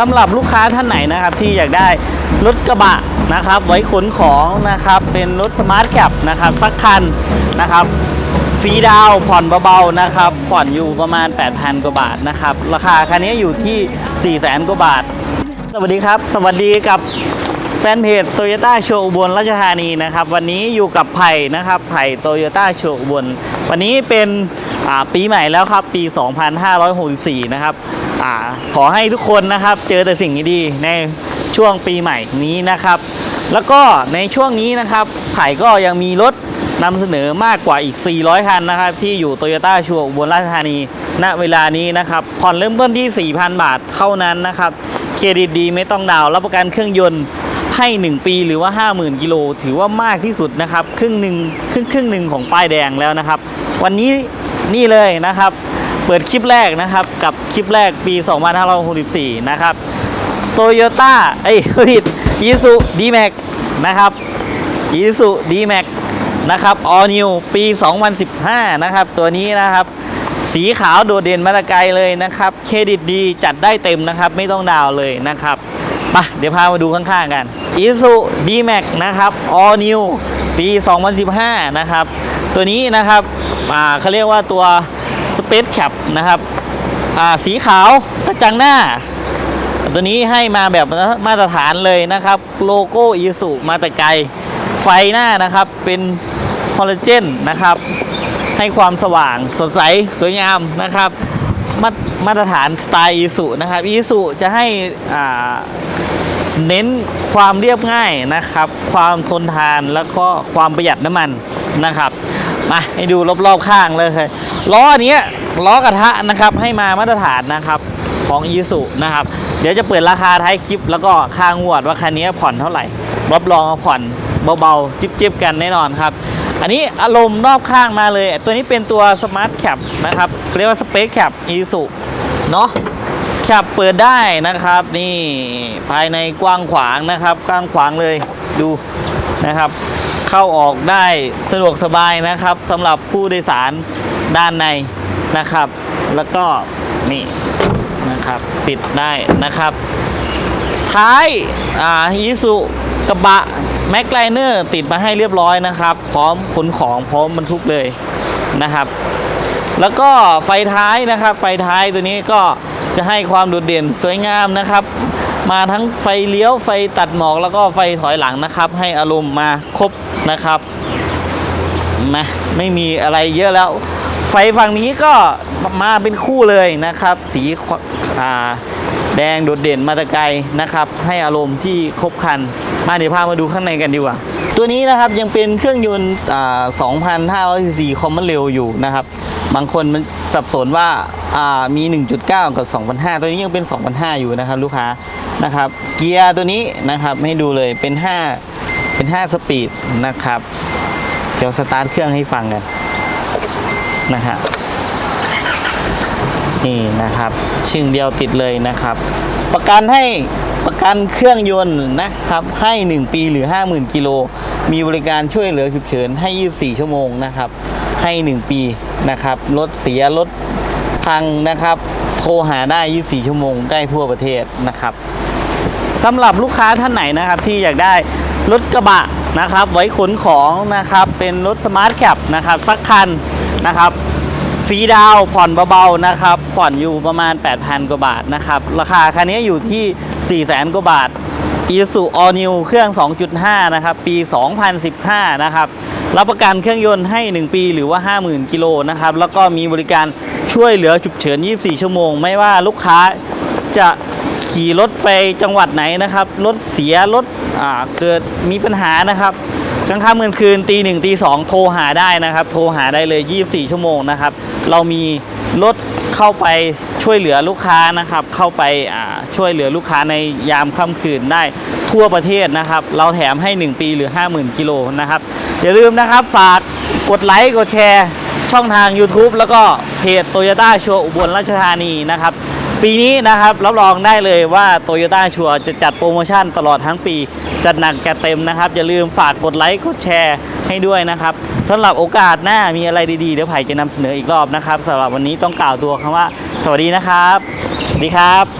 สำหรับลูกค้าท่านไหนนะครับที่อยากได้รถกระบะนะครับไว้ขนของนะครับเป็นรถสมาร์ทแคปนะครับสักคันนะครับฟรีดาวผ่อนเบาๆนะครับผ่อนอยู่ประมาณ 8,000 กว่าบาทนะครับราคาคันนี้อยู่ที่ 400,000 กว่าบาท สวัสดีครับ สวัสดีกับ แฟนเพจโตโยต้าโชว์อุบลราชธานีนะครับ วันนี้อยู่กับไผ่นะครับไผ่โตโยต้าโชว์อุบลวันนี้เป็นปีใหม่แล้วครับ ปี 2564 นะครับอขอให้ทุกคนนะครับ เจอแต่สิ่งดีๆในช่วงปีใหม่นี้นะครับ แล้วก็ในช่วงนี้นะครับไผ่ก็ยังมีรถนำเสนอมากกว่าอีก 400 คันนะครับ ที่อยู่โตโยต้าชัวอุบลราชธานี ณเวลานี้นะครับผ่อนเริ่มต้นที่ 4,000 บาทเท่านั้นนะครับเครดิตดีไม่ต้องดาวรับประกันเครื่องยนต์ ให้ 1 ปีหรือว่า 50,000 กิโล ถือว่ามากที่สุดนะครับ ครึ่งหนึ่งครึ่งครึ่งหนึ่งของป้ายแดงแล้วนะครับ วันนี้นี่เลยนะครับ เปิดคลิปแรกนะครับ กับคลิปแรกปี 2564 นะครับโตโยต้าเอ้ยผิดยีสุดีแม็กนะครับยีสุดีแม็กนะครับออนิวปี 2015 นะครับ ตัวนี้นะครับ สีขาวโดดเด่นมาตะไกลเลยนะครับ เครดิตดีจัดได้เต็มนะครับ ไม่ต้องดาวเลยนะครับ ปะเดี๋ยวพามาดูข้างๆกันอีสุดีแม็กนะครับออนิวปี 2015 นะครับ ตัวนี้นะครับเขาเรียกว่าตัว Space Cap นะครับสีขาวกระจังหน้า ตัวนี้ให้มาแบบมาตรฐานเลยนะครับ โลโก้อีสุมาแต่ไกล ไฟหน้านะครับเป็นคอลลเจนนะครับ ให้ความสว่างสดใสสวยงามนะครับมามาตรฐานสไตล์อีสุนะครับอีสุจะให้อ่า เน้นความเรียบง่ายนะครับ ความทนทานแล้วก็ความประหยัดน้ำมันนะครับมาให้ดูรอบๆข้างเลยล้ออันเนี้ยล้อกระทะนะครับให้มามาตรฐานนะครับของอีสุนะครับ เดี๋ยวจะเปิดราคาท้ายคลิป แล้วก็ค่างวดว่าคันนี้ผ่อนเท่าไหร่รับรองผ่อนเบาๆ จิบๆ กันแน่นอนครับ อันนี้อารมณ์รอบข้างมาเลย ตัวนี้เป็นตัว Smart Cap นะครับเรียกว่า Space Cap อีสุเนาะ แคปเปิดได้นะครับนี่ภายในกว้างขวางนะครับ กว้างขวางเลยดูนะครับ เข้าออกได้สะดวกสบายนะครับสำหรับผู้โดยสารด้านในนะครับ แล้วก็นี่นะครับปิดได้นะครับ ท้ายอ่าฮิสุกระบะแม็กไลเนอร์ติดมาให้เรียบร้อยนะครับ พร้อมขนของพร้อมบรรทุกเลยนะครับ แล้วก็ไฟท้ายนะครับ ไฟท้ายตัวนี้ก็ จะให้ความโดดเด่นสวยงามนะครับ มาทั้งไฟเลี้ยวไฟตัดหมอกแล้วก็ไฟถอยหลังนะครับ ให้อารมณ์มาครบนะครับมาไม่มีอะไรเยอะแล้ว ไฟฝั่งนี้ก็มาเป็นคู่เลยนะครับ สีอ่าแดงโดดเด่นมาตะไกลนะครับ ให้อารมณ์ที่ครบคัน มาเดี๋ยวพามาดูข้างในกันดีกว่า ตัวนี้นะครับยังเป็นเครื่องยนต์2,500ซีซีคอมมอนเร็วอยู่นะครับ บางคนมันสับสนว่าอ่ามี 1.9 กับ 2,500 ตัวนี้ยังเป็น 2,500 อยู่นะครับ ลูกค้านะครับ เกียร์ตัวนี้นะครับให้ดูเลยเป็น 5 เป็น 5 สปีดนะครับ เดี๋ยวสตาร์ทเครื่องให้ฟังกันนะฮะนี่นะครับชึ่งเดียวติดเลยนะครับ ประกันให้ประกันเครื่องยนต์นะครับให้ 1 ปีหรือ 50,000 กิโล มีบริการช่วยเหลือฉุกเฉินให้ 24 ชั่วโมงนะครับ ให้ 1 ปีนะครับ รถเสียรถพังนะครับ โทรหาได้ 24 ชั่วโมงได้ทั่วประเทศนะครับสำหรับลูกค้าท่านไหนนะครับที่อยากได้รถกระบะนะครับ ไว้ขนของนะครับ เป็นรถสมาร์ทแคปนะครับสักคันนะครับฟรีดาวผ่อนเบาๆนะครับ ผ่อนอยู่ประมาณ 8,000 กว่าบาทนะครับ ราคาคันนี้อยู่ที่ 400,000 กว่าบาท i s u All New เครื่อง 2.5 นะครับ ปี 2015 นะครับ รับประกันเครื่องยนต์ให้ 1 ปีหรือว่า 50,000 กิโลนะครับ แล้วก็มีบริการช่วยเหลือฉุกเฉิน 24 ชั่วโมง ไม่ว่าลูกค้าจะขี่รถไปจังหวัดไหนนะครับ รถเสีย รถเกิดมีปัญหานะครับกลางค่ำกลางคืนตีหนึ่งตีสองโทรหาได้นะครับ โทรหาได้เลย 24 ชั่วโมงนะครับ เรามีรถ เข้าไปช่วยเหลือลูกค้านะครับ เข้าไปช่วยเหลือลูกค้าในยามค่ำคืนได้ทั่วประเทศนะครับ เราแถมให้ 1 ปีหรือ 50,000 กิโลนะครับ อย่าลืมนะครับฝากกดไลค์กดแชร์ช่องทาง YouTube แล้วก็เพจโตโยต้าชัวอุบลราชธานีนะครับ ปีนี้นะครับรับรองได้เลยว่า t o y ยต้าชัวจะจัดโปรโมชั่นตลอดทั้งปี จัดหนักจัดเต็มนะครับ อย่าลืมฝากกดไลค์กดแชร์ให้ด้วยนะครับสำหรับโอกาสหน้ามีอะไรดีๆ เดี๋ยวไผ่จะนำเสนออีกรอบนะครับสำหรับวันนี้ต้องกล่าวตัวคำว่า สวัสดีนะครับสวัสดีครับ